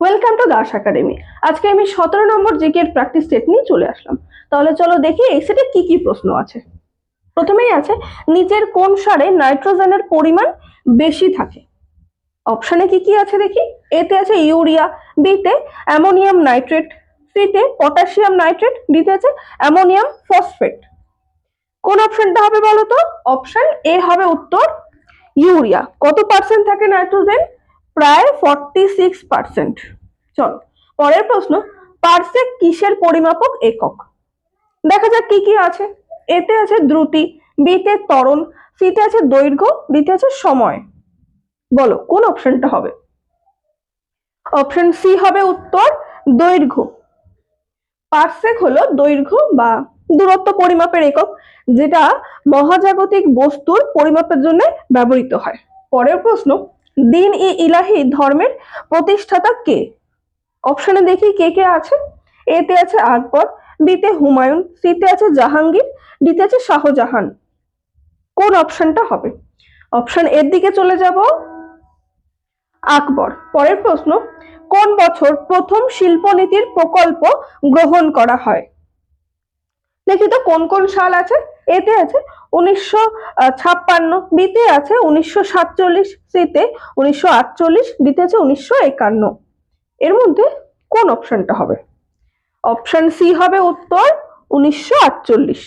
Welcome to Das academy আজকে আমি সতেরো নম্বর জিকে এর প্র্যাকটিস সেট নিয়ে চলে আসলাম। তাহলে চলো দেখি এই সেটে কি কি প্রশ্ন আছে। প্রথমেই আছে, নিচের কোন সারে নাইট্রোজেনের পরিমাণ বেশি থাকে? অপশানে কি কি আছে দেখি? এতে আছে ইউরিয়া বিতে অ্যামোনিয়াম নাইট্রেট সিতে পটাশিয়াম নাইট্রেট ডিতে আছে অ্যামোনিয়াম ফসফেট কোন অপশনটা হবে বলো তো? অপশন এ হবে উত্তর ইউরিয়া কত পার্সেন্ট থাকে নাইট্রোজেন প্রায় ফর্টি সিক্স পার্সেন্ট চল, পরের প্রশ্ন পার্সেক কিসের পরিমাপক একক? দেখা যাক কি কি আছে। এতে আছে দ্রুতি বিতে ত্বরণ সিতে আছে দৈর্ঘ্য ডিতে আছে সময়। বলো, কোন অপশনটা হবে? অপশন সি হবে উত্তর, দৈর্ঘ্য। পার্সেক হলো দৈর্ঘ্য বা দূরত্ব পরিমাপের একক, যেটা মহাজাগতিক বস্তুর পরিমাপের জন্য ব্যবহৃত হয়। পরের প্রশ্ন দিন ই ইলাহি ধর্মের প্রতিষ্ঠাতা কে? অপশনে দেখি কে কে আছে। এতে আছে আকবর বিতে হুমায়ুন সিতে আছে জাহাঙ্গীর ডিতে আছে শাহজাহান। কোন অপশনটা হবে? অপশন এর দিকে চলে যাব। আকবর। পরের প্রশ্ন, কোন বছর প্রথম শিল্পনীতির প্রকল্প গ্রহণ করা হয়? দেখি তো কোন কোন সাল আছে? এতে আছে উনিশশো ছাপ্পান্ন, বিতে আছে উনিশশো সাতচল্লিশ, সিতে উনিশশো আটচল্লিশ আছে উনিশশো একান্ন। এর মধ্যে কোন অপশনটা হবে? অপশন সি হবে উত্তর, উনিশশো আটচল্লিশ।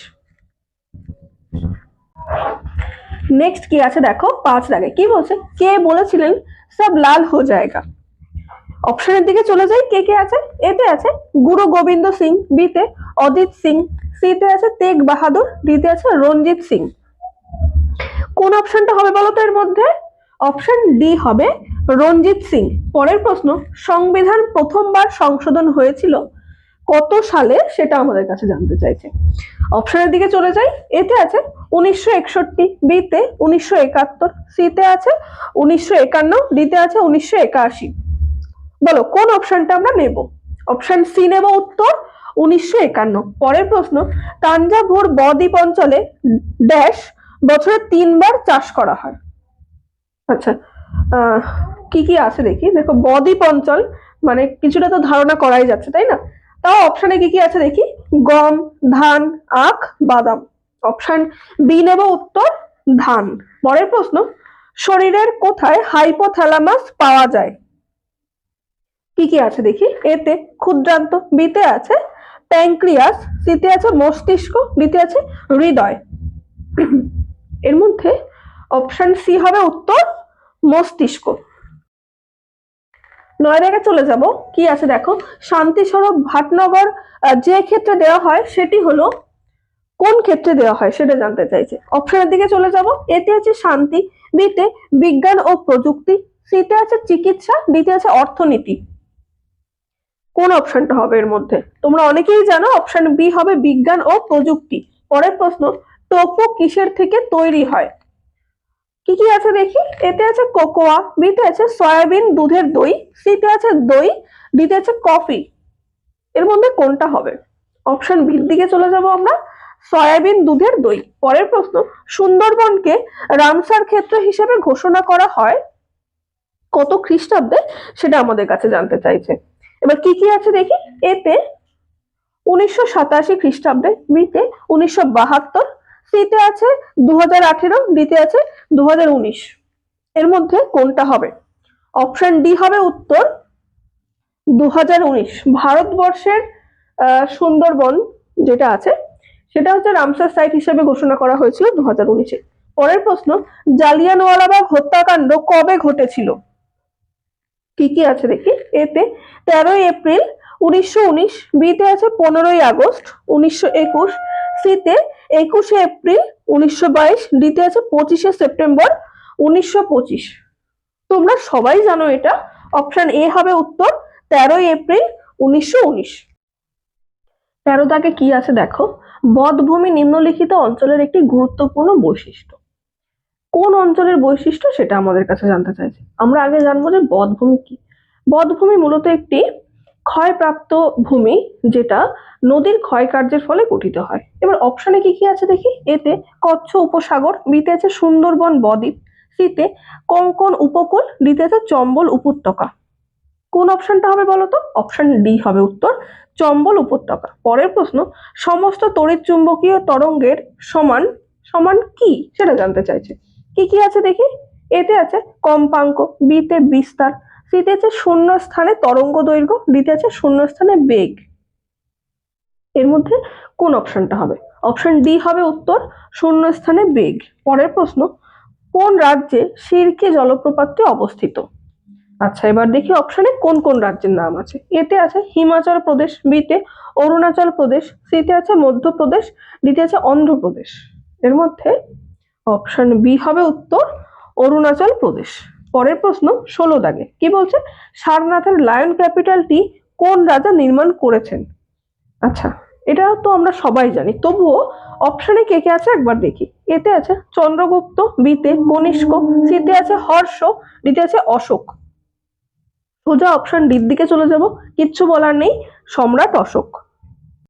নেক্সট কি আছে দেখো? পাঁচ দাগে। কি বলছে? কে বলেছিলেন? সব লাল হো জায়গা। অপশনের দিকে চলে যাই। কে কে আছে? এতে আছে গুরু গোবিন্দ সিং, বিতে অদিত সিং সিতে আছে তেগ বাহাদুর ডিতে আছে রঞ্জিত সিং। কোন অপশনটা হবে বলো তো এর মধ্যে? অপশন ডি হবে রঞ্জিত সিং। পরের প্রশ্ন, সংবিধান প্রথমবার সংশোধন হয়েছিল কত সালে? সেটা আমাদের কাছে জানতে চাইছে। অপশনের দিকে চলে যাই। এতে আছে উনিশশো একষট্টি বিতে উনিশশো একাত্তর সিতে আছে উনিশশো একান্ন ডিতে আছে উনিশশো একাশি। বলো, কোন অপশনটা আমরা নেব? অপশন সি নেব উত্তর উনিশশো একান্ন। পরের প্রশ্ন তাঞ্জাভুর বদ্বীপ অঞ্চলে ড্যাশ বছরে তিনবার চাষ করা হয়। আচ্ছা কি কি আছে দেখি? দেখো, বদ্বীপ অঞ্চল মানে কিছুটা তো ধারণা করাই যাচ্ছে, তাই না? তাও অপশানে কি কি আছে দেখি? গম, ধান, আখ, বাদাম। অপশান বি নেব উত্তর, ধান। পরের প্রশ্ন, শরীরের কোথায় হাইপোথ্যালামাস পাওয়া যায়? কি কি আছে দেখি? এতে ক্ষুদ্রান্ত, বিতে আছে প্যাঙ্ক্রিয়াস সিতে আছে মস্তিষ্ক দ্বিতীয় আছে হৃদয়। এর মধ্যে অপশন সি হবে উত্তর, মস্তিষ্ক। নয় জায়গায় চলে যাব। কি আছে দেখো? শান্তি স্বরূপ ভাটনগর যে ক্ষেত্রে দেওয়া হয় সেটি হলো কোন ক্ষেত্রে দেওয়া হয় সেটা জানতে চাইছে। অপশনের দিকে চলে যাব। এতে আছে শান্তি, বিতে বিজ্ঞান ও প্রযুক্তি সিতে আছে চিকিৎসা ডিতে আছে অর্থনীতি। কোন অপশনটা হবে এর মধ্যে? তোমরা অনেকেই জানো অপশন বি হবে বিজ্ঞান ও প্রযুক্তি। পরের প্রশ্ন, টোপো কিসের থেকে তৈরি হয়? কি কি আছে দেখি? এতে আছে কোকোয়া, বিতে আছে সয়াবিন দুধের দই, সিতে আছে দই, ডিতে আছে কফি। এর মধ্যে কোনটা হবে? অপশন বির দিকে চলে যাব আমরা, সয়াবিন দুধের দই। পরের প্রশ্ন, সুন্দরবনকে রামসার ক্ষেত্র হিসেবে ঘোষণা করা হয়? কত খ্রিস্টাব্দে? সেটা আমাদের কাছে জানতে চাইছে। এবার কি কি আছে দেখি? এতে উনিশশো সাতাশি খ্রিস্টাব্দে বিতে উনিশশো বাহাত্তর সিতে আছে দু হাজার আঠেরো ডিতে আছে দু হাজার উনিশ। এর মধ্যে কোনটা হবে? অপশন ডি হবে উত্তর দু হাজার উনিশ। ভারতবর্ষের সুন্দরবন যেটা আছে, সেটা হচ্ছে রামসার সাইট হিসেবে ঘোষণা করা হয়েছিল দু হাজার উনিশে। পরের প্রশ্ন, জালিয়ানওয়ালাবাগ হত্যাকাণ্ড কবে ঘটেছিল? কি কি আছে দেখি? এতে তেরোই এপ্রিল উনিশশো উনিশ, বিতে আছে পনেরোই আগস্ট উনিশশো একুশ, সিতে একুশে এপ্রিল উনিশশো বাইশ, ডিতে আছে পঁচিশে সেপ্টেম্বর উনিশশো পঁচিশ। তোমরা সবাই জানো এটা। অপশন এ হবে উত্তর, তেরোই এপ্রিল উনিশশো উনিশ। তেরো দাগে কি আছে দেখো? বধভূমি নিম্নলিখিত অঞ্চলের একটি গুরুত্বপূর্ণ বৈশিষ্ট্য। কোন অঞ্চলের বৈশিষ্ট্য সেটা আমাদের কাছে জানতে চাইছে। আমরা আগে জানব যে বধভূমি কি। বধভূমি মূলত একটি ক্ষয়প্রাপ্ত ভূমি যেটা নদীর ক্ষয়কার্যের ফলে গঠিত হয়। এবার অপশনে কি কি আছে দেখি? এতে কচ্ছ উপসাগর, বিতে আছে সুন্দরবন বদ্বীপ, সিতে কঙ্কন উপকূল, ডিতে আছে চম্বল উপত্যকা। কোন অপশনটা হবে বলতো? অপশন ডি হবে উত্তর, চম্বল উপত্যকা। পরের প্রশ্ন, সমস্ত তড়িৎ চুম্বকীয় তরঙ্গের সমান সমান কি? সেটা জানতে চাইছে। কি কি আছে দেখি? এতে আছে কম্পাঙ্ক বিতে বিস্তার সিতে আছে শূন্য স্থানে তরঙ্গ দৈর্ঘ্য ডিতে আছে শূন্য স্থানে বেগ। এর মধ্যে কোন অপশনটা হবে? অপশন ডি হবে উত্তর শূন্য স্থানে বেগ। পরের প্রশ্ন, কোন রাজ্যে সিরকে জলপ্রপাতটি অবস্থিত? আচ্ছা এবার দেখি অপশনে কোন কোন রাজ্যের নাম আছে। এতে আছে হিমাচল প্রদেশ বিতে অরুণাচল প্রদেশ সিতে আছে মধ্যপ্রদেশ ডিতে আছে অন্ধ্রপ্রদেশ। এর মধ্যে অপশন বি হবে উত্তর, অরুণাচল প্রদেশ। পরের প্রশ্ন, ষোলো দাগে। কি বলছে? সারনাথের লায়ন ক্যাপিটালটি কোন রাজা নির্মাণ করেছেন? আচ্ছা এটা তো আমরা সবাই জানি। তবুও অপশনে কে কে আছে একবার দেখি। এতে আছে চন্দ্রগুপ্ত, বিতে কনিষ্ক, সিতে আছে হর্ষ, ডিতে আছে অশোক। সোজা অপশন ডির দিকে চলে যাব। কিচ্ছু বলার নেই, সম্রাট অশোক।